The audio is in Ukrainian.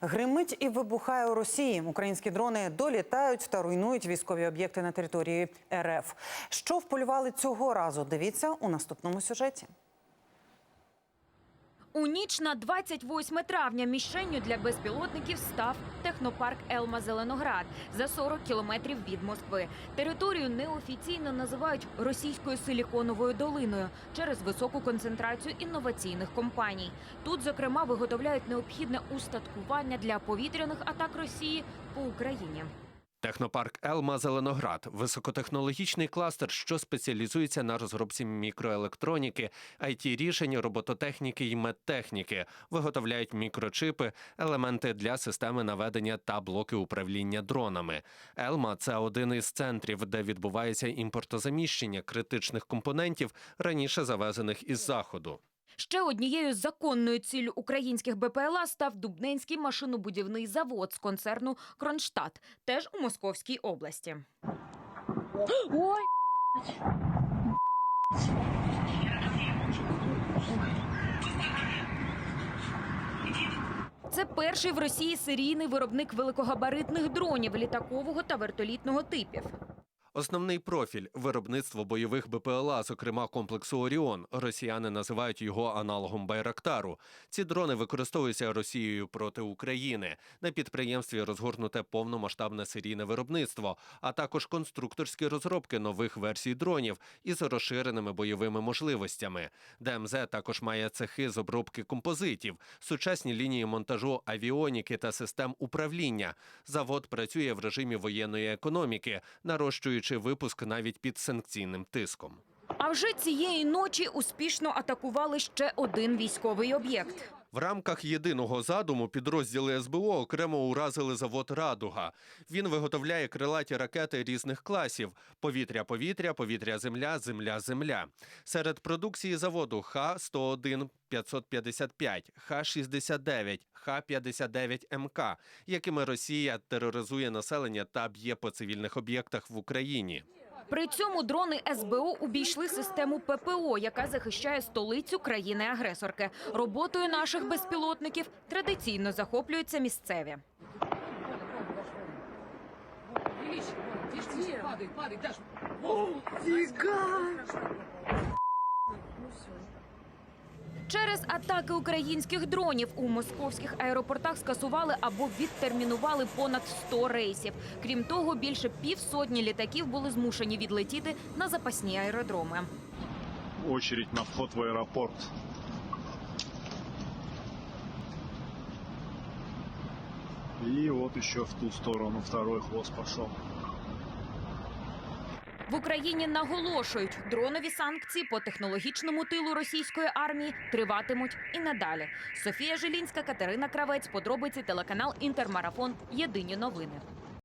Гримить і вибухає у Росії. Українські дрони долітають та руйнують військові об'єкти на території РФ. Що вполювали цього разу? Дивіться у наступному сюжеті. У ніч на 28 травня мішенню для безпілотників став технопарк Елма Зеленоград за 40 кілометрів від Москви. Територію неофіційно називають російською силіконовою долиною через високу концентрацію інноваційних компаній. Тут, зокрема, виготовляють необхідне устаткування для повітряних атак Росії по Україні. Технопарк Елма Зеленоград високотехнологічний кластер, що спеціалізується на розробці мікроелектроніки, it рішень, робототехніки і медтехніки, виготовляють мікрочипи, елементи для системи наведення та блоки управління дронами. Елма це один із центрів, де відбувається імпортозаміщення критичних компонентів, раніше завезених із заходу. Ще однією законною ціллю українських БПЛА став Дубненський машинобудівний завод з концерну Кронштадт, теж у Московській області. Ой! Це перший в Росії серійний виробник великогабаритних дронів літакового та вертолітного типів. Основний профіль виробництво бойових БПЛА, зокрема комплексу Оріон. Росіяни називають його аналогом Байрактару. Ці дрони використовуються Росією проти України. На підприємстві розгорнуте повномасштабне серійне виробництво, а також конструкторські розробки нових версій дронів із розширеними бойовими можливостями. ДМЗ також має цехи з обробки композитів, сучасні лінії монтажу авіоніки та систем управління. Завод працює в режимі воєнної економіки, нарощуючи випуск навіть під санкційним тиском. А вже цієї ночі успішно атакували ще один військовий об'єкт. В рамках єдиного задуму підрозділи СБУ окремо уразили завод Радуга. Він виготовляє крилаті ракети різних класів: повітря-повітря, повітря-земля, земля-земля. Серед продукції заводу Х-101 555, Х-69, Х-59МК, якими Росія тероризує населення та б'є по цивільних об'єктах в Україні. При цьому дрони СБУ обійшли систему ППО, яка захищає столицю країни-агресорки. Роботою наших безпілотників традиційно захоплюються місцеві. Падай, падай, Даш. Через атаки українських дронів у московських аеропортах скасували або відтермінували понад 100 рейсів. Крім того, більше півсотні літаків були змушені відлетіти на запасні аеродроми. очередь на вход в аэропорт. И вот еще в ту сторону второй хвост пошел. В Україні наголошують, дронові санкції по технологічному тилу російської армії триватимуть і надалі. Софія Жилінська, Катерина Кравець, подробиці телеканал Інтермарафон. Єдині новини.